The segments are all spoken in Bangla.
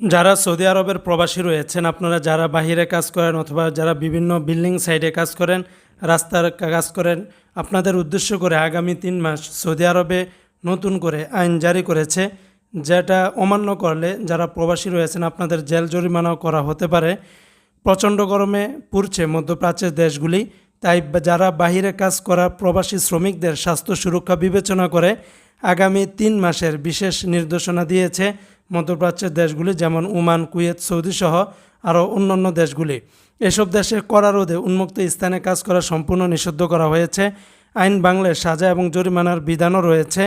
যারা সৌদি আরবের প্রবাসী রয়েছেন, আপনারা যারা বাহিরে কাজ করেন অথবা যারা বিভিন্ন বিল্ডিং সাইডে কাজ করেন, রাস্তার কাজ করেন, আপনাদের উদ্দেশ্য করে আগামী তিন মাস সৌদি আরবে নতুন করে আইন জারি করেছে, যেটা অমান্য করলে যারা প্রবাসী রয়েছেন, আপনাদের জেল জরিমানাও করা হতে পারে। প্রচণ্ড গরমে পুড়ছে মধ্যপ্রাচ্যের দেশগুলি, তাই যারা বাহিরে কাজ করা প্রবাসী শ্রমিকদের স্বাস্থ্য সুরক্ষা বিবেচনা করে আগামী তিন মাসের বিশেষ নির্দেশনা দিয়েছে মধ্যপ্রাচ্যের দেশগুলি যেমন ওমান, কুয়েত সৌদি সহ আরও অন্যান্য দেশগুলি। এসব দেশে করা রোধে উন্মুক্ত স্থানে কাজ করা সম্পূর্ণ নিষিদ্ধ করা হয়েছে। আইন বাংলায় সাজা এবং জরিমানার বিধানও রয়েছে।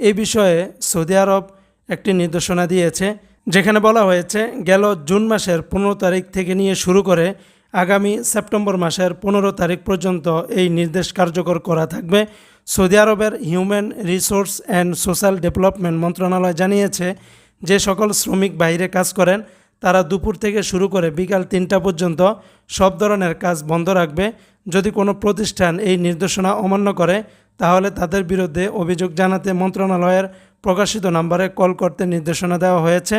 এই বিষয়ে সৌদি আরব একটি নির্দেশনা দিয়েছে, যেখানে বলা হয়েছে, গেল জুন মাসের পনেরো তারিখ থেকে নিয়ে শুরু করে আগামী সেপ্টেম্বর মাসের পনেরো তারিখ পর্যন্ত এই নির্দেশ কার্যকর করা থাকবে। সৌদি আরবের human resource and social development মন্ত্রণালয় জানিয়েছে যে সকল শ্রমিক বাইরে কাজ করেন, তারা দুপুর থেকে শুরু করে বিকাল তিনটা পর্যন্ত সব ধরনের কাজ বন্ধ রাখবে। যদি কোনো প্রতিষ্ঠান এই নির্দেশনা অমান্য করে, তাহলে তাদের বিরুদ্ধে অভিযোগ জানাতে মন্ত্রণালয়ের প্রকাশিত নাম্বারে কল করতে নির্দেশনা দেওয়া হয়েছে।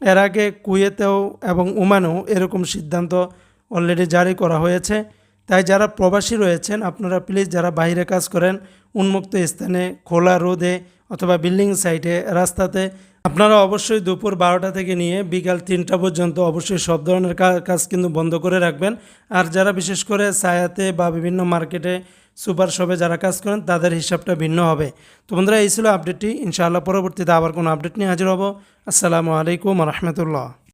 এর আগে কুয়েতেও এবং ওমানেও এরকম সিদ্ধান্ত অলরেডি জারি করা হয়েছে। তাই যারা প্রবাসী রয়েছেন, আপনারা প্লিজ যারা বাইরে কাজ করেন, উন্মুক্ত স্থানে, খোলা রোদে অথবা বিল্ডিং সাইটে, রাস্তাতে আপনারা অবশ্যই দুপুর বারোটা থেকে নিয়ে বিকাল তিনটা পর্যন্ত অবশ্যই সব ধরনের কাজ কিন্তু বন্ধ করে রাখবেন। আর যারা বিশেষ করে সায়াতে বা বিভিন্ন মার্কেটে, সুপার শপে যারা কাজ করেন, তাদের হিসাবটা ভিন্ন হবে। তো বন্ধুরা, এই ছিল আপডেটটি। ইনশাআল্লাহ পরবর্তীতে আবার কোনো আপডেট নিয়ে হাজির হব। আসসালামু আলাইকুম রহমতুল্লাহ।